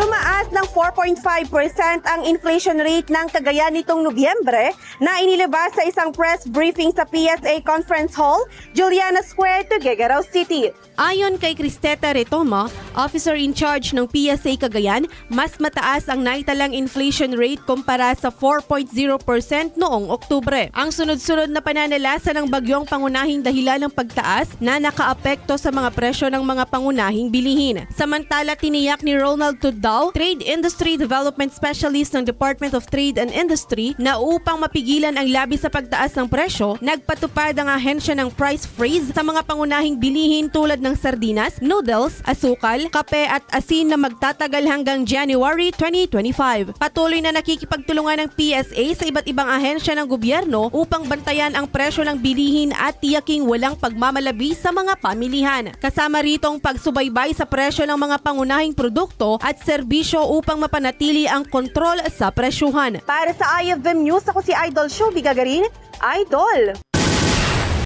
Tumaas ng 4.5% ang inflation rate ng Cagayan nitong Nobyembre na inilabas sa isang press briefing sa PSA Conference Hall, Juliana Square, Tuguegarao City. Ayon kay Cristeta Retomo, officer in charge ng PSA Cagayan, mas mataas ang naitalang inflation rate kumpara sa 4.0% noong Oktubre. Ang sunod-sunod na pananalasa ng bagyong pangunahing dahilan ng pagtaas na nakaapekto sa mga presyo ng mga pangunahing bilihin. Samantala, tiniyak ni Ronald Tudao, Trade Industry Development Specialist ng Department of Trade and Industry, na upang mapigilan ang labi sa pagtaas ng presyo, nagpatupad ang ahensya ng price freeze sa mga pangunahing bilihin tulad ng sardinas, noodles, asukal, kape at asin na magtatagal hanggang January 2025. Patuloy na nakikipagtulungan ng PSA sa iba't ibang ahensya ng gobyerno upang bantayan ang presyo ng bilihin at tiyaking walang pagmamalabi sa mga pamilihan. Kasama rito ang pagsubaybay sa presyo ng mga pangunahing produkto at serbisyo upang mapanatili ang kontrol sa presyuhan. Para sa IFM News, ako si Idol Show Bigagarin, Idol!